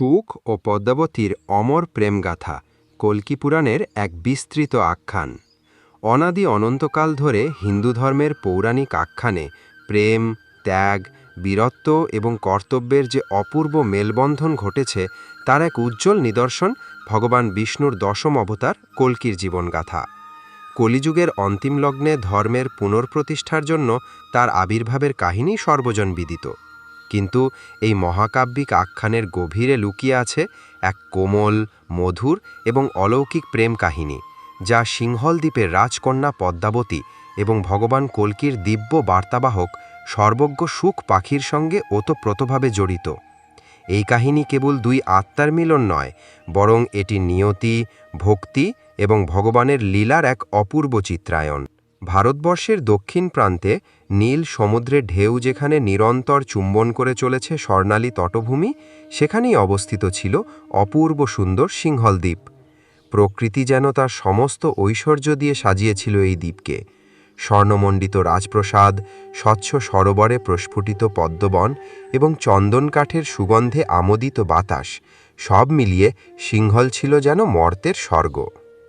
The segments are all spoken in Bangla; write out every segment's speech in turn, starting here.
সুখ ও পদ্মাবতীর অমর প্রেমগাথা কল্কি পুরাণের এক বিস্তৃত আখ্যান। অনাদি অনন্তকাল ধরে হিন্দু ধর্মের পৌরাণিক আখ্যানে প্রেম, ত্যাগ, বীরত্ব এবং কর্তব্যের যে অপূর্ব মেলবন্ধন ঘটেছে, তার এক উজ্জ্বল নিদর্শন ভগবান বিষ্ণুর দশম অবতার কল্কির জীবনগাথা। কলিযুগের অন্তিম লগ্নে ধর্মের পুনঃপ্রতিষ্ঠার জন্য তার আবির্ভাবের কাহিনী সর্বজন বিদিত। কিন্তু এই মহাকাব্যিক আখ্যানের গভীরে লুকিয়ে আছে এক কোমল, মধুর এবং অলৌকিক প্রেম কাহিনী, যা সিংহল দ্বীপের রাজকন্যা পদ্মাবতী এবং ভগবান কল্কির দিব্য বার্তাবাহক সর্বজ্ঞ সুখ পাখির সঙ্গে ওতপ্রোতভাবে জড়িত। এই কাহিনী কেবল দুই আত্মার মিলন নয়, বরং এটি নিয়তি, ভক্তি এবং ভগবানের লীলার এক অপূর্ব চিত্রায়ন ভারতবর্ষের দক্ষিণ প্রান্তে নীল সমুদ্রের ঢেউ যেখানে নিরন্তর চুম্বন করে চলেছে স্বর্ণালী তটভূমি, সেখানেই অবস্থিত ছিল অপূর্ব সুন্দর সিংহল দ্বীপ। প্রকৃতি যেন তার সমস্ত ঐশ্বর্য দিয়ে সাজিয়েছিল এই দ্বীপকে। স্বর্ণমণ্ডিত রাজপ্রসাদ, স্বচ্ছ সরোবরে প্রস্ফুটিত পদ্মবন এবং চন্দন কাঠের সুগন্ধে আমোদিত বাতাস, সব মিলিয়ে সিংহল ছিল যেন মর্তের স্বর্গ।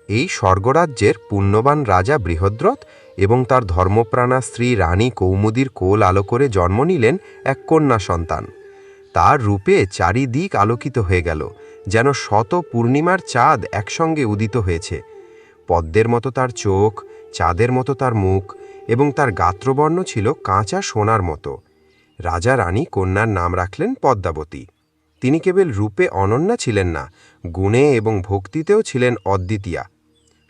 এই স্বর্গরাজ্যের পুণ্যবান রাজা বৃহদ্রথ এবং তার ধর্মপ্রাণা স্ত্রী রানী কৌমুদীর কোল আলো করে জন্ম নিলেন এক কন্যা সন্তান। তার রূপে চারিদিক আলোকিত হয়ে গেল, যেন শত পূর্ণিমার চাঁদ একসঙ্গে উদিত হয়েছে। পদ্মের মতো তার চোখ, চাঁদের মতো তার মুখ এবং তার গাত্রবর্ণ ছিল কাঁচা সোনার মতো। রাজা রানী কন্যার নাম রাখলেন পদ্মাবতী। তিনি কেবল রূপে অনন্যা ছিলেন না, গুণে এবং ভক্তিতেও ছিলেন অদ্বিতীয়া।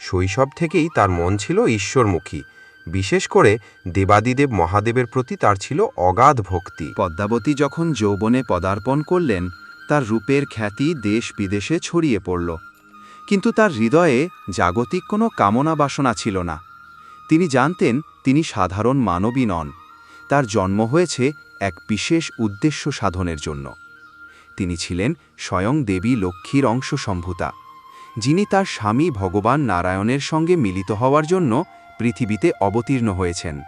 শৈশব থেকেই তার মন ছিল ঈশ্বরমুখী। বিশেষ করে দেবাদিদেব মহাদেবের প্রতি তার ছিল অগাধ ভক্তি। পদ্মাবতী যখন যৌবনে পদার্পণ করলেন, তার রূপের খ্যাতি দেশ বিদেশে ছড়িয়ে পড়ল। কিন্তু তার হৃদয়ে জাগতিক কোনো কামনা বাসনা ছিল না। তিনি জানতেন তিনি সাধারণ মানবী নন। তার জন্ম হয়েছে এক বিশেষ উদ্দেশ্য সাধনের জন্য। তিনি ছিলেন স্বয়ং দেবী লক্ষ্মীর অংশ সম্ভূতা যিনি তার স্বামী ভগবান নারায়ণের সঙ্গে মিলিত হওয়ার জন্য পৃথিবীতে অবতীর্ণ হয়েছেন।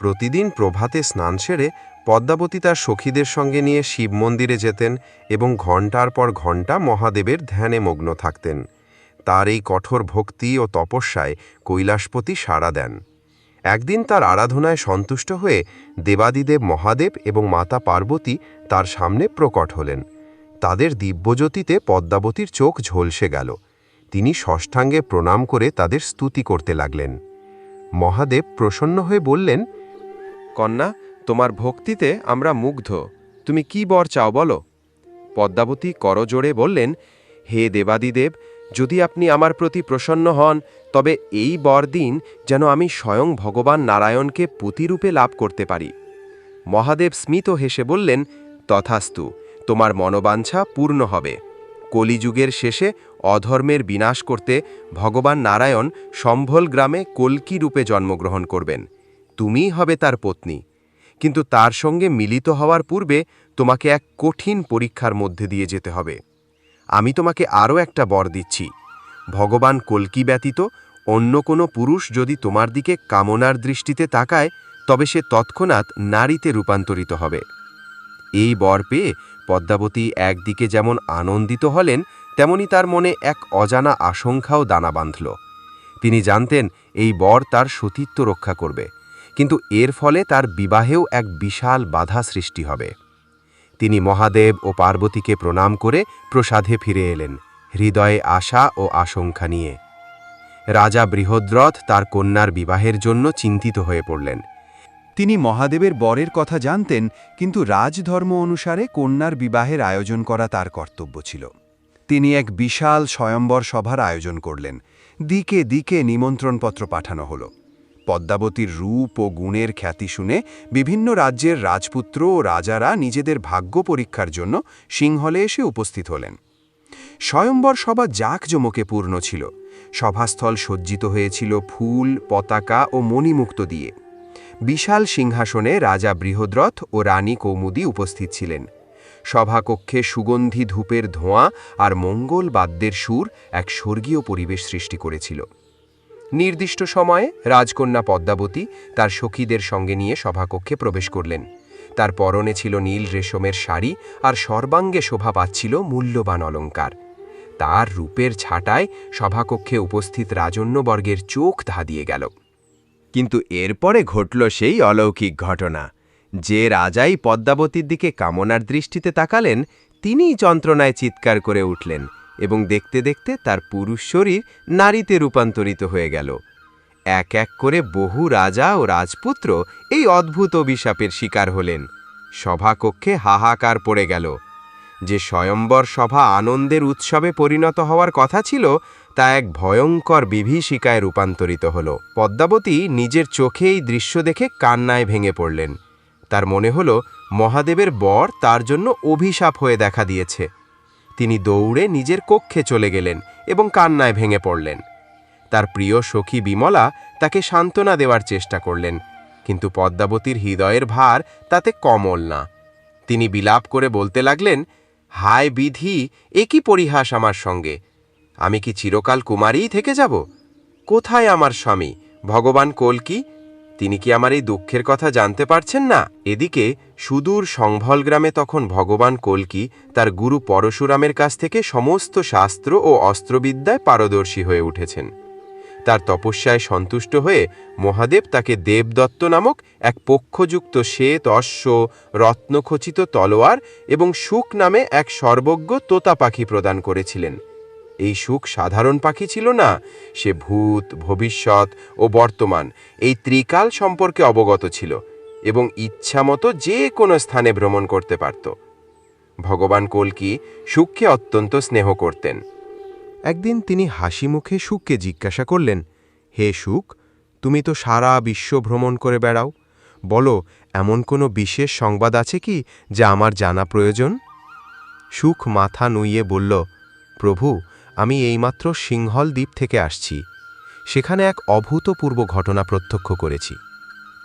প্রতিদিন প্রভাতে স্নান সেরে পদ্মাবতী তার সখীদের সঙ্গে নিয়ে শিব মন্দিরে যেতেন এবং ঘণ্টার পর ঘণ্টা মহাদেবের ধ্যানে মগ্ন থাকতেন। তার এই কঠোর ভক্তি ও তপস্যায় কৈলাসপতি সাড়া দেন। একদিন তার আরাধনায় সন্তুষ্ট হয়ে দেবাদিদেব মহাদেব এবং মাতা পার্বতী তার সামনে প্রকট হলেন। তাদের দিব্যজ্যোতিতে পদ্মাবতীর চোখ ঝলসে গেল। তিনি ষষ্ঠাঙ্গে প্রণাম করে তাদের স্তুতি করতে লাগলেন। মহাদেব প্রসন্ন হয়ে বললেন, কন্যা, তোমার ভক্তিতে আমরা মুগ্ধ। তুমি কি বর চাও বলো? পদ্মাবতী করজোড়ে বললেন, হে দেবাদিদেব, যদি আপনি আমার প্রতি প্রসন্ন হন, তবে এই বর দিন যেন আমি স্বয়ং ভগবান নারায়ণকে পুতিরূপে লাভ করতে পারি। মহাদেব স্মিত হেসে বললেন, তথাস্তু। তোমার মনোবাঞ্ছা পূর্ণ হবে। কলিযুগের শেষে অধর্মের বিনাশ করতে ভগবান নারায়ণ সম্ভল গ্রামে কল্কি রূপে জন্মগ্রহণ করবেন। তুমিই হবে তার পত্নী। কিন্তু তার সঙ্গে মিলিত হওয়ার পূর্বে তোমাকে এক কঠিন পরীক্ষার মধ্যে দিয়ে যেতে হবে। আমি তোমাকে আরও একটা বর দিচ্ছি। ভগবান কল্কি ব্যতীত অন্য কোনো পুরুষ যদি তোমার দিকে কামনার দৃষ্টিতে তাকায়, তবে সে তৎক্ষণাৎ নারীতে রূপান্তরিত হবে। এই বর পেয়ে পদ্মাবতী একদিকে যেমন আনন্দিত হলেন, তেমনি তার মনে এক অজানা আশঙ্কাও দানা বাঁধল। তিনি জানতেন এই বর তার সতীত্ব রক্ষা করবে, কিন্তু এর ফলে তার বিবাহেও এক বিশাল বাধা সৃষ্টি হবে। তিনি মহাদেব ও পার্বতীকে প্রণাম করে প্রসাদে ফিরে এলেন, হৃদয়ে আশা ও আশঙ্কা নিয়ে। রাজা বৃহদ্রথ তার কন্যার বিবাহের জন্য চিন্তিত হয়ে পড়লেন। তিনি মহাদেবের বরের কথা জানতেন, কিন্তু রাজধর্ম অনুসারে কন্যার বিবাহের আয়োজন করা তার কর্তব্য ছিল। তিনি এক বিশাল স্বয়ম্বর সভার আয়োজন করলেন। দিকে দিকে নিমন্ত্রণপত্র পাঠানো হলো। পদ্মাবতীর রূপ ও গুণের খ্যাতি শুনে বিভিন্ন রাজ্যের রাজপুত্র ও রাজারা নিজেদের ভাগ্য পরীক্ষার জন্য সিংহলে এসে উপস্থিত হলেন। স্বয়ম্বর সভা জাঁকজমকে পূর্ণ ছিল। সভাস্থল সজ্জিত হয়েছিল ফুল, পতাকা ও মণিমুক্ত দিয়ে। বিশাল সিংহাসনে রাজা বৃহদ্রথ ও রানী কৌমুদী উপস্থিত ছিলেন। সভাকক্ষে সুগন্ধি ধূপের ধোঁয়া আর মঙ্গল বাদ্যের সুর এক স্বর্গীয় পরিবেশ সৃষ্টি করেছিল। নির্দিষ্ট সময়ে রাজকন্যা পদ্মাবতী তার সখীদের সঙ্গে নিয়ে সভাকক্ষে প্রবেশ করলেন। তার পরনে ছিল নীল রেশমের শাড়ি আর সর্বাঙ্গে শোভা পাচ্ছিল মূল্যবান অলঙ্কার তার রূপের ছাটায় সভাকক্ষে উপস্থিত রাজন্যবর্গের চোখ ধাঁধিয়ে গেল। কিন্তু এরপরে ঘটল সেই অলৌকিক ঘটনা। যে রাজাই পদ্মাবতীর দিকে কামনার দৃষ্টিতে তাকালেন, তিনিই যন্ত্রণায় চিৎকার করে উঠলেন এবং দেখতে দেখতে তার পুরুষ শরীর নারীতে রূপান্তরিত হয়ে গেল। এক এক করে বহু রাজা ও রাজপুত্র এই অদ্ভুত অভিশাপের শিকার হলেন। সভাকক্ষে হাহাকার পড়ে গেল। যে স্বয়ম্বর সভা আনন্দের উৎসবে পরিণত হওয়ার কথা ছিল তা এক ভয়ঙ্কর বিভীষিকায় রূপান্তরিত হল। পদ্মাবতী নিজের চোখে এই দৃশ্য দেখে কান্নায় ভেঙে পড়লেন। তার মনে হল, মহাদেবের বর তার জন্য অভিশাপ হয়ে দেখা দিয়েছে। তিনি দৌড়ে নিজের কক্ষে চলে গেলেন এবং কান্নায় ভেঙে পড়লেন। তার প্রিয় সখী বিমলা তাকে সান্ত্বনা দেওয়ার চেষ্টা করলেন, কিন্তু পদ্মাবতীর হৃদয়ের ভার তাতে কমল না। তিনি বিলাপ করে বলতে লাগলেন, হায় বিধি একই পরিহাস আমার সঙ্গে? আমি কি চিরকাল কুমারীই থেকে যাব? কোথায় আমার স্বামী? ভগবান কলকি তিনি কি আমার এই দুঃখের কথা জানতে পারছেন না? এদিকে সুদূর সংভল গ্রামে তখন ভগবান কলকি তার গুরু পরশুরামের কাছ থেকে সমস্ত শাস্ত্র ও অস্ত্রবিদ্যায় পারদর্শী হয়ে উঠেছেন। তার তপস্যায় সন্তুষ্ট হয়ে মহাদেব তাকে দেবদত্ত নামক এক পক্ষযুক্ত শ্বেত অশ্ব, রত্নখচিত তলোয়ার এবং সুখ নামে এক সর্বজ্ঞ তোতা পাখি প্রদান করেছিলেন। এই সুখ সাধারণ পাখি ছিল না, সে ভূত, ভবিষ্যৎ ও বর্তমান, এই ত্রিকাল সম্পর্কে অবগত ছিল এবং ইচ্ছামতো যে কোনো স্থানে ভ্রমণ করতে পারত। ভগবান কলকি সুখকে অত্যন্ত স্নেহ করতেন। একদিন তিনি হাসি মুখে সুখকে জিজ্ঞাসা করলেন, হে সুখ, তুমি তো সারা বিশ্ব ভ্রমণ করে বেড়াও। বলো, এমন কোনো বিশেষ সংবাদ আছে কি যা আমার জানা প্রয়োজন? সুখ মাথা নুইয়ে বলল, প্রভু আমি এইমাত্র সিংহল দ্বীপ থেকে আসছি। সেখানে এক অভূতপূর্ব ঘটনা প্রত্যক্ষ করেছি।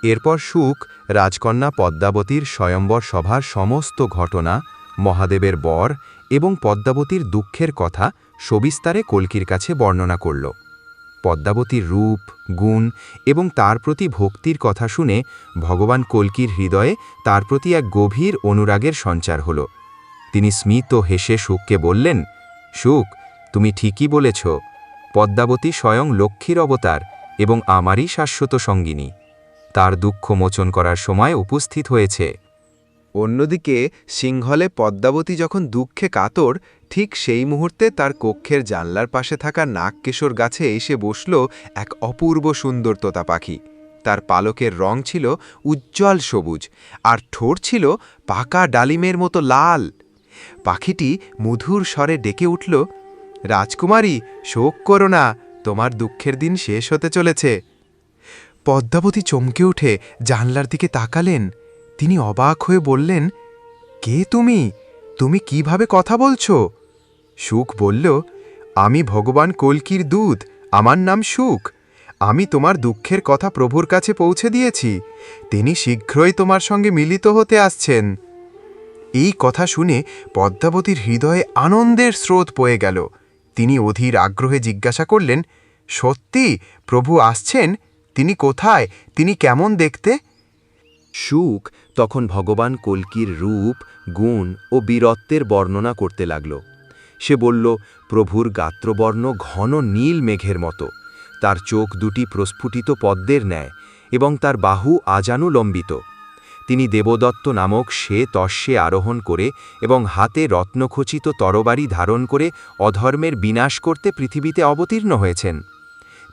এরপর সুখ, রাজকন্যা পদ্মাবতীর স্বয়ম্বর সভার সমস্ত ঘটনা, মহাদেবের বর এবং পদ্মাবতীর দুঃখের কথা সবিস্তারে কল্কির কাছে বর্ণনা করল। পদ্মাবতীর রূপ, গুণ এবং তার প্রতি ভক্তির কথা শুনে ভগবান কল্কির হৃদয়ে তার প্রতি এক গভীর অনুরাগের সঞ্চার হল। তিনি স্মিত হেসে সুখকে বললেন, সুখ তুমি ঠিকই বলেছ, পদ্মাবতী স্বয়ং লক্ষ্মীর অবতার এবং আমারই শাশ্বত সঙ্গিনী। তার দুঃখ মোচন করার সময় উপস্থিত হয়েছে। অন্যদিকে, সিংহলে পদ্মাবতী যখন দুঃখে কাতর, ঠিক সেই মুহূর্তে তার কক্ষের জানলার পাশে থাকা নাগকেশর গাছে এসে বসল এক অপূর্ব সুন্দর তোতা পাখি। তার পালকের রং ছিল উজ্জ্বল সবুজ, আর ঠোঁট ছিল পাকা ডালিমের মতো লাল। পাখিটি মধুর স্বরে ডেকে উঠল রাজকুমারী, শোক করো না, তোমার দুঃখের দিন শেষ হতে চলেছে। পদ্মাবতী চমকে উঠে জানলার দিকে তাকালেন। তিনি অবাক হয়ে বললেন, কে তুমি? তুমি কীভাবে কথা বলছো? সুখ বলল, আমি ভগবান কল্কির দূত, আমার নাম সুখ। আমি তোমার দুঃখের কথা প্রভুর কাছে পৌঁছে দিয়েছি। তিনি শীঘ্রই তোমার সঙ্গে মিলিত হতে আসছেন। এই কথা শুনে পদ্মাবতীর হৃদয়ে আনন্দের স্রোত বয়ে গেল। তিনি অধীর আগ্রহে জিজ্ঞাসা করলেন, সত্যি প্রভু আসছেন? তিনি কোথায়? তিনি কেমন দেখতে? সুখ তখন ভগবান কল্কির রূপ, গুণ ও বীরত্বের বর্ণনা করতে লাগল। সে বলল, প্রভুর গাত্রবর্ণ ঘন নীল মেঘের মতো। তার চোখ দুটি প্রস্ফুটিত পদ্মের ন্যায় এবং তার বাহু আজানুলম্বিত। তিনি দেবদত্ত নামক সে তস্যে আরোহণ করে এবং হাতে রত্নখচিত তরবারি ধারণ করে অধর্মের বিনাশ করতে পৃথিবীতে অবতীর্ণ হয়েছেন।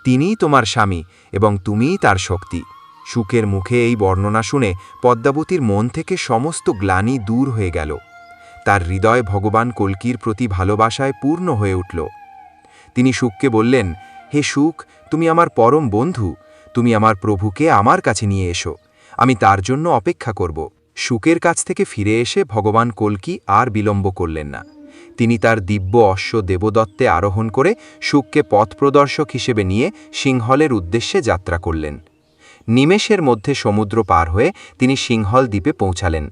তিনিই তোমার স্বামী এবং তুমিই তার শক্তি। সুখের মুখে এই বর্ণনা শুনে পদ্মাবতীর মন থেকে সমস্ত গ্লানি দূর হয়ে গেল। তার হৃদয় ভগবান কল্কির প্রতি ভালোবাসায় পূর্ণ হয়ে উঠল। তিনি সুখকে বললেন, হে সুখ, তুমি আমার পরম বন্ধু। তুমি আমার প্রভুকে আমার কাছে নিয়ে এসো। আমি তার জন্য অপেক্ষা করব। সুকের কাছ থেকে ফিরে এসে ভগবান কল্কি আর বিলম্ব করলেন না। তিনি তার দিব্য অশ্ব দেবদত্তে আরোহণ করে সুখকে পথপ্রদর্শক হিসেবে নিয়ে সিংহলের উদ্দেশ্যে যাত্রা করলেন। নিমেষের মধ্যে সমুদ্র পার হয়ে তিনি সিংহল দ্বীপে পৌঁছালেন।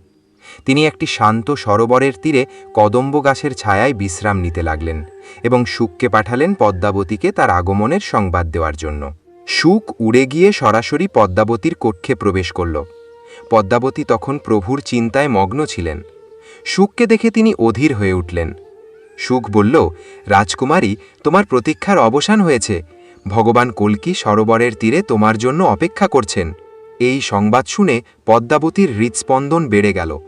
তিনি একটি শান্ত সরোবরের তীরে কদম্ব গাছের ছায়ায় বিশ্রাম নিতে লাগলেন এবং সুখকে পাঠালেন পদ্মাবতীকে তার আগমনের সংবাদ দেওয়ার জন্য। সুখ উড়ে গিয়ে সরাসরি পদ্মাবতীর কক্ষে প্রবেশ করল। পদ্মাবতী তখন প্রভুর চিন্তায় মগ্ন ছিলেন। সুখকে দেখে তিনি অধীর হয়ে উঠলেন। সুখ বলল, রাজকুমারী, তোমার প্রতীক্ষার অবসান হয়েছে। ভগবান কল্কি সরোবরের তীরে তোমার জন্য অপেক্ষা করছেন। এই সংবাদ শুনে পদ্মাবতীর হৃৎস্পন্দন বেড়ে গেল।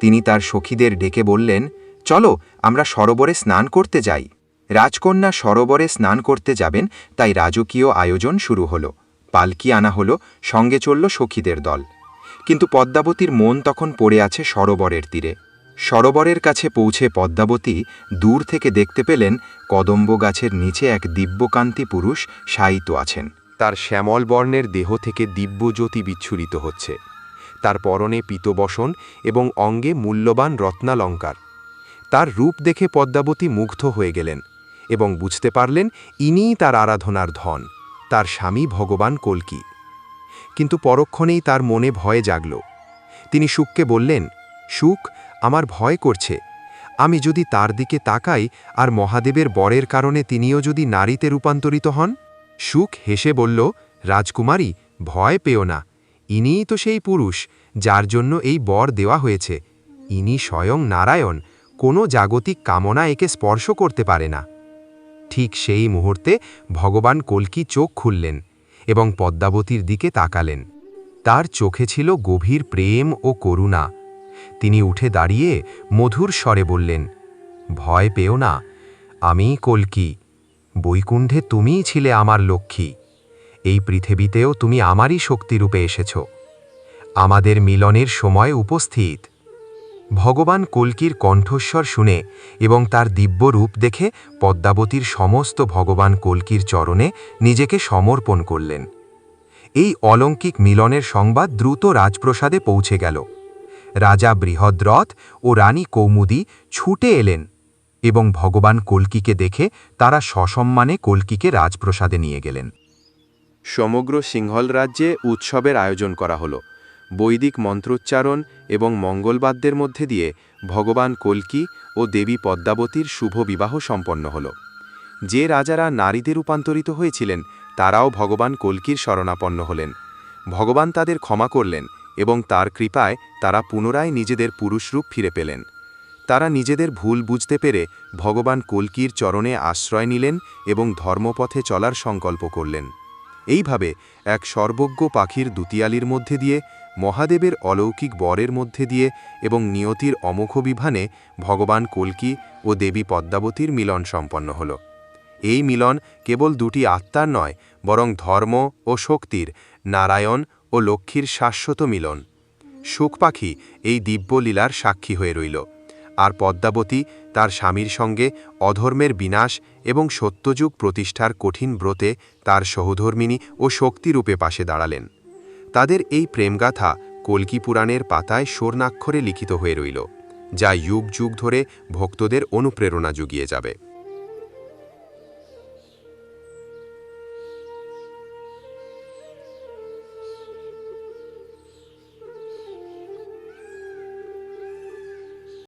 তিনি তার সখীদের ডেকে বললেন, চলো, আমরা সরোবরে স্নান করতে যাই। রাজকন্যা সরোবরে স্নান করতে যাবেন, তাই রাজকীয় আয়োজন শুরু হল। পালকি আনা হল, সঙ্গে চলল সখীদের দল। কিন্তু পদ্মাবতীর মন তখন পড়ে আছে সরোবরের তীরে। সরোবরের কাছে পৌঁছে পদ্মাবতী দূর থেকে দেখতে পেলেন, কদম্ব গাছের নিচে এক দিব্যকান্তি পুরুষ শায়িত আছেন। তার শ্যামল বর্ণের দেহ থেকে দিব্যজ্যোতি বিচ্ছুরিত হচ্ছে। তার পরনে পীতবসন এবং অঙ্গে মূল্যবান রত্নালঙ্কার। তার রূপ দেখে পদ্মাবতী মুগ্ধ হয়ে গেলেন। এবং বুঝতে পারলেন ইনিই তার আরাধনার ধন, তার স্বামী ভগবান কল্কি। কিন্তু পরক্ষণেই তার মনে ভয় জাগল। তিনি সুখকে বললেন, সুখ আমার ভয় করছে। আমি যদি তার দিকে তাকাই আর মহাদেবের বরের কারণে তিনিও যদি নারীতে রূপান্তরিত হন? সুখ হেসে বলল, রাজকুমারী, ভয় পেও না। ইনিই তো সেই পুরুষ যার জন্য এই বর দেওয়া হয়েছে। ইনি স্বয়ং নারায়ণ, কোনো জাগতিক কামনা একে স্পর্শ করতে পারে না। ঠিক সেই মুহূর্তে ভগবান কল্কি চোখ খুললেন এবং পদ্মাবতীর দিকে তাকালেন। তার চোখে ছিল গভীর প্রেম ও করুণা। তিনি উঠে দাঁড়িয়ে মধুর স্বরে বললেন, ভয় পেও না, আমি কল্কি। বৈকুণ্ঠে তুমিই ছিলে আমার লক্ষ্মী। এই পৃথিবীতেও তুমি আমারই শক্তিরূপে এসেছ। আমাদের মিলনের সময় উপস্থিত। ভগবান কল্কির কণ্ঠস্বর শুনে এবং তার দিব্য রূপ দেখে পদ্মাবতীর সমস্ত ভগবান কল্কির চরণে নিজেকে সমর্পণ করলেন। এই অলঙ্কিক মিলনের সংবাদ দ্রুত রাজপ্রসাদে পৌঁছে গেল। রাজা বৃহদ্রথ ও রানী কৌমুদি ছুটে এলেন এবং ভগবান কল্কিকে দেখে তারা সসম্মানে কল্কিকে রাজপ্রসাদে নিয়ে গেলেন। সমগ্র সিংহল রাজ্যে উৎসবের আয়োজন করা হলো। বৈদিক মন্ত্রোচ্চারণ এবং মঙ্গলবাদ্যের মধ্যে দিয়ে ভগবান কল্কি ও দেবী পদ্মাবতীর শুভ বিবাহ সম্পন্ন হল। যে রাজারা নারীতে রূপান্তরিত হয়েছিলেন, তারাও ভগবান কল্কির শরণাপন্ন হলেন। ভগবান তাদের ক্ষমা করলেন এবং তার কৃপায় তারা পুনরায় নিজেদের পুরুষরূপ ফিরে পেলেন। তারা নিজেদের ভুল বুঝতে পেরে ভগবান কল্কির চরণে আশ্রয় নিলেন এবং ধর্মপথে চলার সংকল্প করলেন। এইভাবে এক সর্বজ্ঞ পাখির দুতিয়ালির মধ্যে দিয়ে, মহাদেবের অলৌকিক বরের মধ্যে দিয়ে এবং নিয়তির অমোঘ বিভানে ভগবান কল্কি ও দেবী পদ্মাবতীর মিলন সম্পন্ন হল। এই মিলন কেবল দুটি আত্মার নয়, বরং ধর্ম ও শক্তির, নারায়ণ ও লক্ষ্মীর শাশ্বত মিলন। সুখ পাখি এই দিব্যলীলার সাক্ষী হয়ে রইল। আর পদ্মাবতী তার স্বামীর সঙ্গে অধর্মের বিনাশ এবং সত্যযুগ প্রতিষ্ঠার কঠিন ব্রতে তার সহধর্মিনী ও শক্তিরূপে পাশে দাঁড়ালেন। তাদের এই প্রেমগাথা কল্কি পুরাণের পাতায় স্বর্ণাক্ষরে লিখিত হয়ে রইল, যা যুগ যুগ ধরে ভক্তদের অনুপ্রেরণা জুগিয়ে যাবে।